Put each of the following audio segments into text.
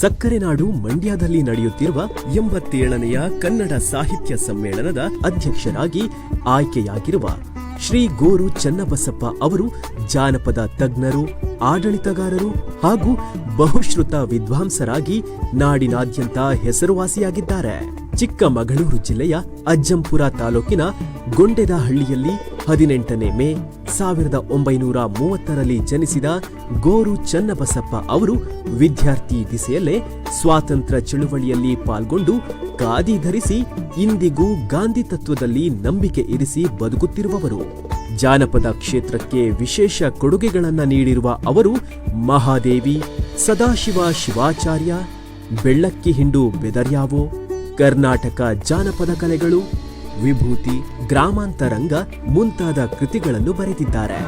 ಸಕ್ಕರೆ ನಾಡು ಮಂಡ್ಯದಲ್ಲಿ ನಡೆಯುತ್ತಿರುವ ಎಂಬತ್ತೇಳನೆಯ ಕನ್ನಡ ಸಾಹಿತ್ಯ ಸಮ್ಮೇಳನದ ಅಧ್ಯಕ್ಷರಾಗಿ ಆಯ್ಕೆಯಾಗಿರುವ ಶ್ರೀ ಗೋರು ಚನ್ನಬಸಪ್ಪ ಅವರು ಜಾನಪದ ತಜ್ಞರು, ಆಡಳಿತಗಾರರು ಹಾಗೂ ಬಹುಶ್ರುತ ವಿದ್ವಾಂಸರಾಗಿ ನಾಡಿನಾದ್ಯಂತ ಹೆಸರುವಾಸಿಯಾಗಿದ್ದಾರೆ. ಚಿಕ್ಕಮಗಳೂರು ಜಿಲ್ಲೆಯ ಅಜ್ಜಂಪುರ ತಾಲೂಕಿನ ಗೊಂಡೆದಹಳ್ಳಿಯಲ್ಲಿ ಹದಿನೆಂಟನೇ ಮೇ ಸಾವಿರದ ಒಂಬೈನೂರ ಮೂವತ್ತರಲ್ಲಿ ಜನಿಸಿದ ಗೋರು ಚನ್ನಬಸಪ್ಪ ಅವರು ವಿದ್ಯಾರ್ಥಿ ದಿಸೆಯಲ್ಲೇ ಸ್ವಾತಂತ್ರ್ಯ ಚಳುವಳಿಯಲ್ಲಿ ಪಾಲ್ಗೊಂಡು ಖಾದಿ ಧರಿಸಿ ಇಂದಿಗೂ ಗಾಂಧಿ ತತ್ವದಲ್ಲಿ ನಂಬಿಕೆ ಇರಿಸಿ ಬದುಕುತ್ತಿರುವವರು. ಜಾನಪದ ಕ್ಷೇತ್ರಕ್ಕೆ ವಿಶೇಷ ಕೊಡುಗೆಗಳನ್ನು ನೀಡಿರುವ ಅವರು ಮಹಾದೇವಿ, ಸದಾಶಿವ ಶಿವಾಚಾರ್ಯ, ಬೆಳ್ಳಕ್ಕಿ ಹಿಂಡು ಬೆದರ್ಯಾವೋ, ಕರ್ನಾಟಕ ಜಾನಪದ ಕಲೆಗಳು ವಿಭೂತಿ, ಗ್ರಾಮಾಂತರಂಗ ಮುಂತಾದ ಕೃತಿಗಳನ್ನು ಬರೆದಿದ್ದಾರೆ.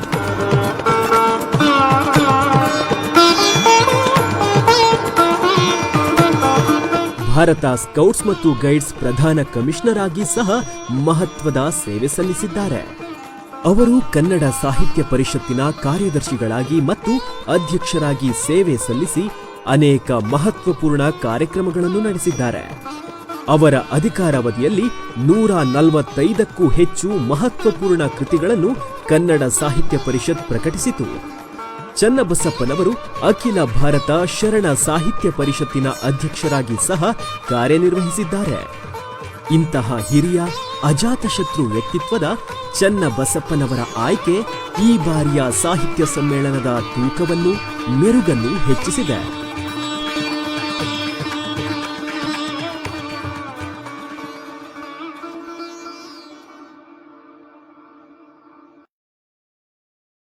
ಭಾರತ ಸ್ಕೌಟ್ಸ್ ಮತ್ತು ಗೈಡ್ಸ್ ಪ್ರಧಾನ ಕಮಿಷನರ್ ಆಗಿ ಸಹ ಮಹತ್ವದ ಸೇವೆ ಸಲ್ಲಿಸಿದ್ದಾರೆ. ಅವರು ಕನ್ನಡ ಸಾಹಿತ್ಯ ಪರಿಷತ್ತಿನ ಕಾರ್ಯದರ್ಶಿಗಳಾಗಿ ಮತ್ತು ಅಧ್ಯಕ್ಷರಾಗಿ ಸೇವೆ ಸಲ್ಲಿಸಿ ಅನೇಕ ಮಹತ್ವಪೂರ್ಣ ಕಾರ್ಯಕ್ರಮಗಳನ್ನು ನಡೆಸಿದ್ದಾರೆ. ಅವರ ಅಧಿಕಾರಾವಧಿಯಲ್ಲಿ ನೂರ ನಲವತ್ತೈದಕ್ಕೂ ಹೆಚ್ಚು ಮಹತ್ವಪೂರ್ಣ ಕೃತಿಗಳನ್ನು ಕನ್ನಡ ಸಾಹಿತ್ಯ ಪರಿಷತ್ ಪ್ರಕಟಿಸಿತು. ಚನ್ನಬಸಪ್ಪನವರು ಅಖಿಲ ಭಾರತ ಶರಣ ಸಾಹಿತ್ಯ ಪರಿಷತ್ತಿನ ಅಧ್ಯಕ್ಷರಾಗಿ ಸಹ ಕಾರ್ಯನಿರ್ವಹಿಸಿದ್ದಾರೆ. ಇಂತಹ ಹಿರಿಯ, ಅಜಾತಶತ್ರು ವ್ಯಕ್ತಿತ್ವದ ಚನ್ನಬಸಪ್ಪನವರ ಆಯ್ಕೆ ಈ ಬಾರಿಯ ಸಾಹಿತ್ಯ ಸಮ್ಮೇಳನದ ತೂಕವನ್ನು, ಮೆರುಗನ್ನು ಹೆಚ್ಚಿಸಿದೆ.